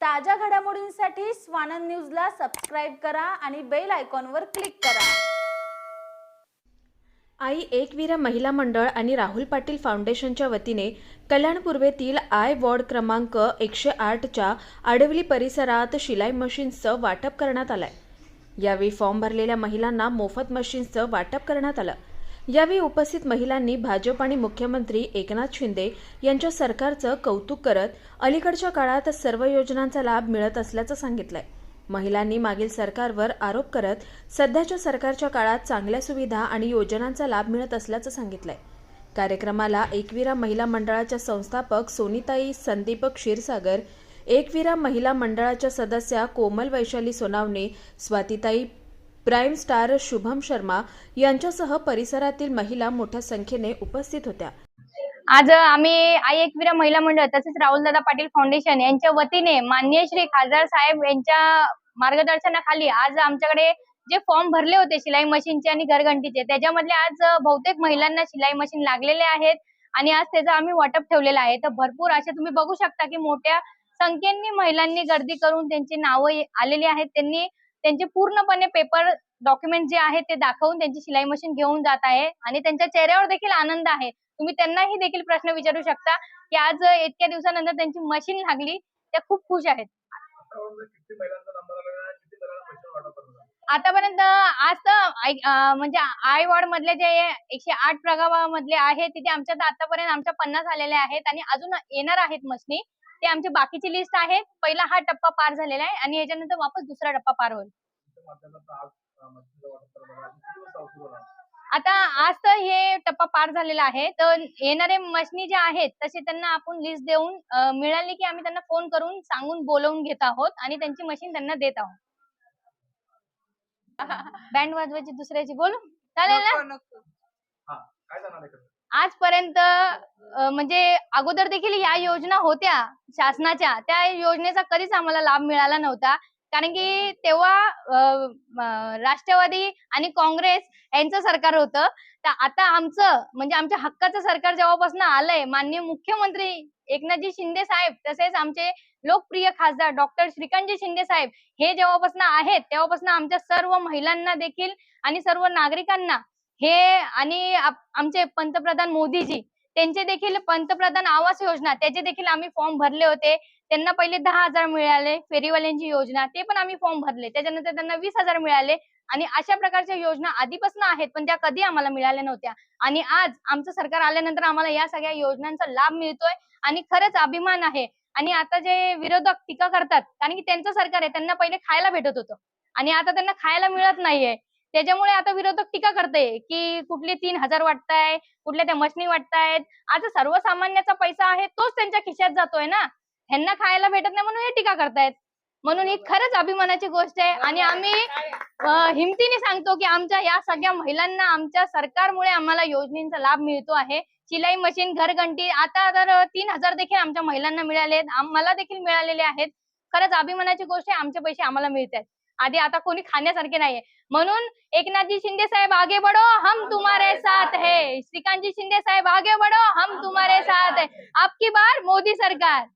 ताज्या घडामोडींसाठी स्वानंद न्यूजला सबस्क्राईब करा आणि बेल आयकॉनवर क्लिक करा. आई एकवीरा महिला मंडळ आणि राहुल पाटील फाउंडेशनच्या वतीने कल्याण पूर्वेतील आय वॉर्ड क्रमांक एकशे आठच्या आडवली परिसरात शिलाई मशीन्सचं वाटप करण्यात आलंय. यावेळी फॉर्म भरलेल्या महिलांना मोफत मशीन्सचं वाटप करण्यात आलं. यावेळी उपस्थित महिलांनी भाजप आणि मुख्यमंत्री एकनाथ शिंदे यांच्या सरकारचं कौतुक करत अलीकडच्या काळात सर्व योजनांचा लाभ मिळत असल्याचं सांगितलंय. महिलांनी मागील सरकारवर आरोप करत सध्याच्या सरकारच्या काळात चांगल्या सुविधा आणि योजनांचा लाभ मिळत असल्याचं सांगितलंय. कार्यक्रमाला एकवीरा महिला मंडळाच्या संस्थापक सोनीताई संदीप क्षीरसागर एकवीरा महिला मंडळाच्या सदस्या कोमल वैशाली सोनावणे स्वातीताई प्राईम स्टार शुभम शर्मा यांच्यासह परिसरातील महिला मोठ्या संख्येने उपस्थित होत्या. आज आम्ही आई एकविरा महिला मंडळ तसेच राहुलदादा पाटील फाउंडेशन यांच्या वतीने माननीय श्री खासदार साहेब यांच्या मार्गदर्शनाखाली आज आमच्याकडे जे फॉर्म भरले होते शिलाई मशीनचे आणि घरघंटीचे त्याच्यामधले आज बहुतेक महिलांना शिलाई मशीन लागलेले आहेत आणि आज त्याचं आम्ही वाटप ठेवलेलं आहे. तर भरपूर असे तुम्ही बघू शकता की मोठ्या संख्येने महिलांनी गर्दी करून त्यांची नावं आलेली आहेत. त्यांनी त्यांचे पूर्णपणे पेपर डॉक्युमेंट जे आहेत ते दाखवून त्यांची शिलाई मशीन घेऊन जात आहे आणि त्यांच्या चेहऱ्यावर देखील आनंद आहे. तुम्ही त्यांनाही देखील प्रश्न विचारू शकता की आज इतक्या दिवसानंतर त्यांची मशीन लागली त्या खूप खुश आहेत. आतापर्यंत आज तर म्हणजे आय वॉर्ड मधले जे एकशे आठ प्रभागामधले आहेत तिथे आमच्या आतापर्यंत आमच्या पन्नास आलेल्या आहेत आणि अजून येणार आहेत मशनी. ते आमची बाकीची लिस्ट आहे. पहिला हा टप्पा पार झालेला आहे आणि याच्यानंतर वापस दुसरा टप्पा पार होईल. आता आज तर हे टप्पा पार झालेला आहे. तर येणारे मशनी जे आहेत तसे त्यांना आपण लिस्ट देऊन मिळाली की आम्ही त्यांना फोन करून सांगून बोलवून घेत आहोत आणि त्यांची मशीन त्यांना देत आहोत. बँड वाजवायची दुसऱ्याची. बोलू? चालेल ना? आजपर्यंत म्हणजे अगोदर देखील या योजना होत्या शासनाच्या. त्या योजनेचा कधीच आम्हाला लाभ मिळाला नव्हता. कारण की तेव्हा राष्ट्रवादी आणि काँग्रेस यांचं सरकार होतं. तर आता आमचं म्हणजे आमच्या हक्काचं सरकार जेव्हापासून आलंय माननीय मुख्यमंत्री एकनाथजी शिंदे साहेब तसेच आमचे लोकप्रिय खासदार डॉक्टर श्रीकांतजी शिंदे साहेब हे जेव्हापासून आहेत तेव्हापासून आमच्या सर्व महिलांना देखील आणि सर्व नागरिकांना हे आणि आमचे पंतप्रधान मोदीजी त्यांचे देखील पंतप्रधान आवास योजना त्याचे देखील आम्ही फॉर्म भरले होते. त्यांना पहिले दहा हजार मिळाले फेरीवाल्यांची योजना ते पण आम्ही फॉर्म भरले. त्याच्यानंतर त्यांना वीस हजार मिळाले आणि अशा प्रकारच्या योजना आधीपासून आहेत पण त्या कधी आम्हाला मिळाल्या नव्हत्या. आणि आज आमचं सरकार आल्यानंतर आम्हाला या सगळ्या योजनांचा लाभ मिळतोय आणि खरंच अभिमान आहे. आणि आता जे विरोधक टीका करतात कारण की त्यांचं सरकार आहे त्यांना पहिले खायला भेटत होतं. आणि आता त्यांना खायला मिळत नाहीये. त्याच्यामुळे आता विरोधक टीका करते की कुठले तीन हजार वाटताय कुठल्या त्या मशनी वाटतायत. आता सर्वसामान्याचा पैसा आहे तोच त्यांच्या खिशात जातोय ना. ह्यांना खायला भेटत नाही म्हणून हे टीका करतायत. म्हणून ही खरंच अभिमानाची गोष्ट आहे. आणि आम्ही हिमतीने सांगतो की आमच्या या सगळ्या महिलांना आमच्या सरकारमुळे आम्हाला योजनेचा लाभ मिळतो आहे. शिलाई मशीन घरघंटी आता तर तीन हजार देखील आमच्या महिलांना मिळाले आहेत आम्हाला देखील मिळालेले आहेत. खरंच अभिमानाची गोष्ट आहे. आमचे पैसे आम्हाला मिळत आहेत आधी आता कोणी खाण्यासारखे नाहीये. म्हणून एकनाथजी शिंदे साहेब आगे बढ़ो हम तुम्हारे साथ है. श्रीकांतजी शिंदे साहेब आगे बढ़ो हम तुम्हारे साथ है. आपकी बार मोदी सरकार.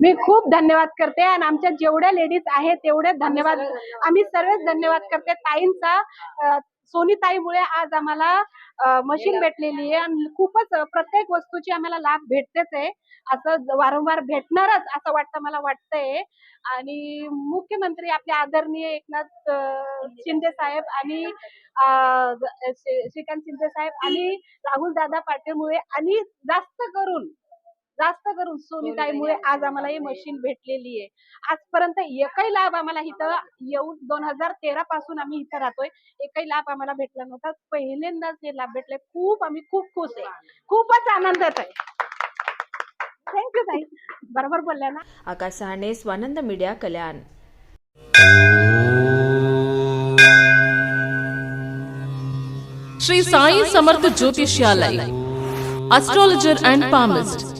मी खूप धन्यवाद करते आणि आमच्या जेवढ्या लेडीज आहेत तेवढे धन्यवाद. आम्ही सर्वच धन्यवाद करते ताईंचा. सोनीताईमुळे आज आम्हाला मशीन भेटलेली आहे आणि खूपच प्रत्येक वस्तूची आम्हाला लाभ भेटतेच आहे. असं वारंवार भेटणारच असं वाटतं मला वाटतंय. आणि मुख्यमंत्री आपले आदरणीय एकनाथ शिंदे साहेब. आणि श्रीकांत शिंदे साहेब आणि राहुल दादा पाटीलमुळे आणि जास्त करून जास्त करून सोनीताईमुळे आज आम्हाला ही मशीन भेटलेली आहे. आजपर्यंत एकही लाभ आम्हाला इथं येऊन दोन हजार तेरा पासून आम्ही इथं राहतोय. एकही लाभ आम्हाला भेटला नव्हता. पहिल्यांदाच हे लाभ भेटले. खूप आम्ही खूप खुश आहे. खूपच आनंदात आहे. थँक्यू ताई. बरोबर बोलल्या ना? Akash Sahane Swanand media Kalyan. Shri Sai Samarth Jyotishalaya astrologer and palmist